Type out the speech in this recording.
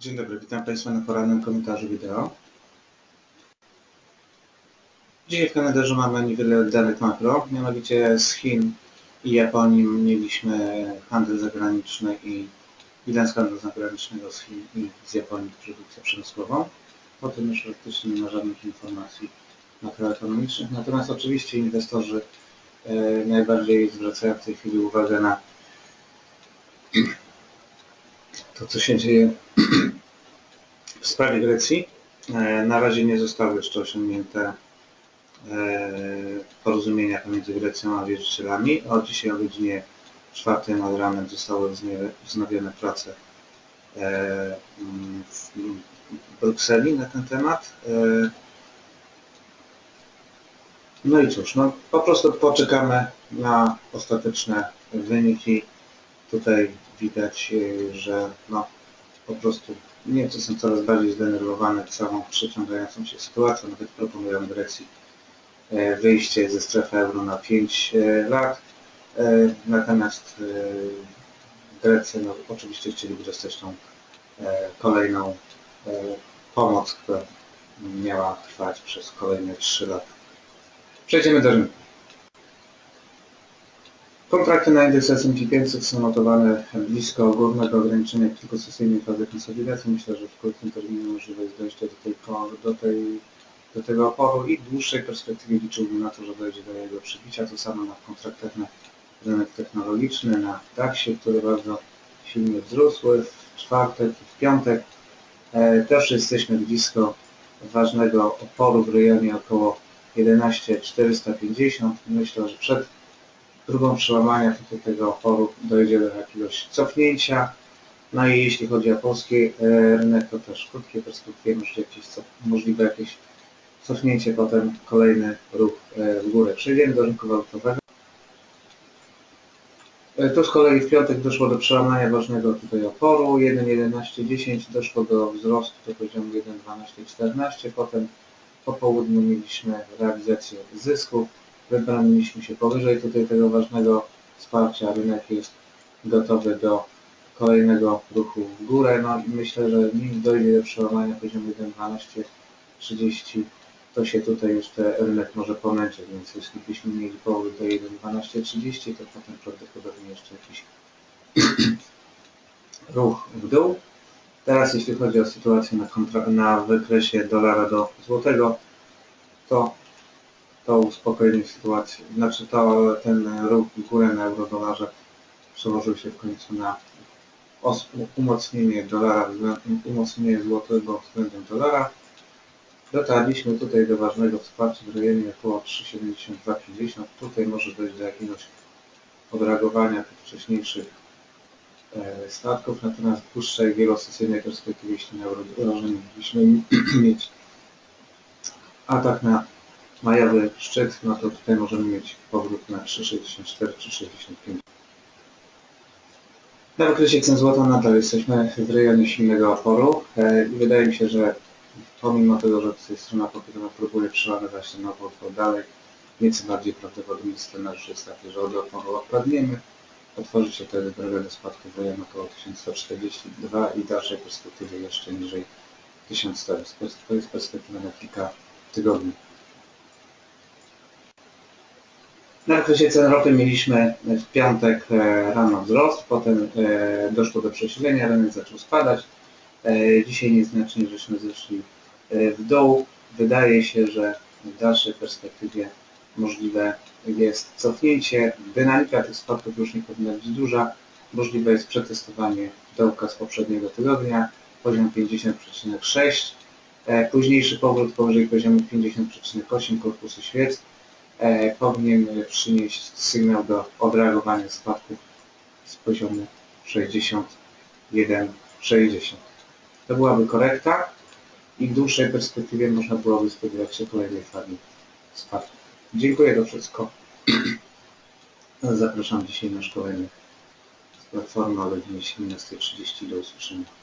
Dzień dobry, witam Państwa na porannym komentarzu wideo. Dzisiaj w kalendarzu mamy niewiele danych makro, mianowicie z Chin i Japonii mieliśmy handel zagraniczny i bilans handlu zagranicznego z Chin i z Japonii produkcję przemysłową. Potem już praktycznie nie ma żadnych informacji makroekonomicznych, natomiast oczywiście inwestorzy e, najbardziej zwracają w tej chwili uwagę na to, co się dzieje w sprawie Grecji. E, Na razie nie zostały jeszcze osiągnięte e, porozumienia pomiędzy Grecją a wierzycielami. Od dzisiaj o godzinie 4 nad ranem zostały wznowione prace e, w Brukseli na ten temat. No i cóż, no po prostu poczekamy na ostateczne wyniki. Tutaj widać, e, że no, po prostu Niemcy są coraz bardziej zdenerwowane całą przeciągającą się sytuacją. Nawet proponują Grecji e, wyjście ze strefy euro na 5 lat. E, Natomiast e, Grecy no, oczywiście chcieliby dostać tą kolejną pomoc, która miała trwać przez kolejne 3 lata. Przejdziemy do rynku. Kontrakty na indeks S&P 500 są notowane blisko górnego ograniczenia kilkusesyjnej fazy konsolidacji. Myślę, że w krótkim terminie możliwe jest dojście do, tej, do, tej, do tego oporu i w dłuższej perspektywie liczyłbym na to, że dojdzie do jego przebicia. To samo na kontraktach na rynek technologiczny, na DAX-ie, który bardzo silnie wzrósł w czwartek i w piątek. E, Też jesteśmy blisko ważnego oporu w rejonie około 11,450. Myślę, że przed drugą przełamania tutaj tego oporu dojdzie do jakiegoś cofnięcia. No i jeśli chodzi o polski e, rynek, to też w krótkiej perspektywie możliwe jakieś, możliwe jakieś cofnięcie, potem kolejny ruch e, w górę. Przejdziemy do rynku walutowego. E, Tu z kolei w piątek doszło do przełamania ważnego tutaj oporu 1.11.10, doszło do wzrostu do poziomu 1.12.14, potem po południu mieliśmy realizację zysków, wybroniliśmy się powyżej tutaj tego ważnego wsparcia, rynek jest gotowy do kolejnego ruchu w górę, no i myślę, że nim dojdzie do przełamania poziomu 1.12.30, to się tutaj ten rynek może pomęczyć, więc jeśli byśmy mieli powrót do 1.12.30, to potem prawdopodobnie jeszcze jakiś ruch w dół. Teraz jeśli chodzi o sytuację na, na wykresie dolara do złotego, to to uspokojenie sytuacji, znaczy to ten ruch w górę na eurodolarze przełożył się w końcu na umocnienie dolara, umocnienie złotego względem dolara. Dotarliśmy tutaj do ważnego wsparcia w rejonie około 3,7250. Tutaj może dojść do jakiegoś odreagowania tych wcześniejszych e, spadków, natomiast w dłuższej wielosesyjnej perspektywie, jeśli mieliśmy mieć atak na majowy szczyt, no to tutaj możemy mieć powrót na 3,64 czy 65. Na wykresie cen złota nadal jesteśmy w rejonie silnego oporu e, i wydaje mi się, że pomimo tego, że tutaj strona popytowa próbuje przełamywać ten opór, to dalej nieco bardziej prawdopodobny scenariusz jest taki, że od oporu opadniemy, otworzy się wtedy drogę do spadku w rejonie około 1142 i dalszej perspektywie jeszcze niżej 1400. To jest perspektywa na kilka tygodni. Na wykresie cen ropy mieliśmy w piątek e, rano wzrost, potem e, doszło do przesilenia, rynek zaczął spadać. E, Dzisiaj nieznacznie żeśmy zeszli w dół. Wydaje się, że w dalszej perspektywie możliwe jest cofnięcie. Dynamika tych spadków już nie powinna być duża. Możliwe jest przetestowanie dołka z poprzedniego tygodnia, poziom 50,6. E, Późniejszy powrót powyżej poziomu 50,8 korpusu świec powinien przynieść sygnał do odreagowania spadków z poziomu 61,60. To byłaby korekta i w dłuższej perspektywie można byłoby spodziewać się kolejnej fali spadku. Dziękuję to wszystko. Zapraszam dzisiaj na szkolenie z platformy o godzinie 17.30. Do usłyszenia.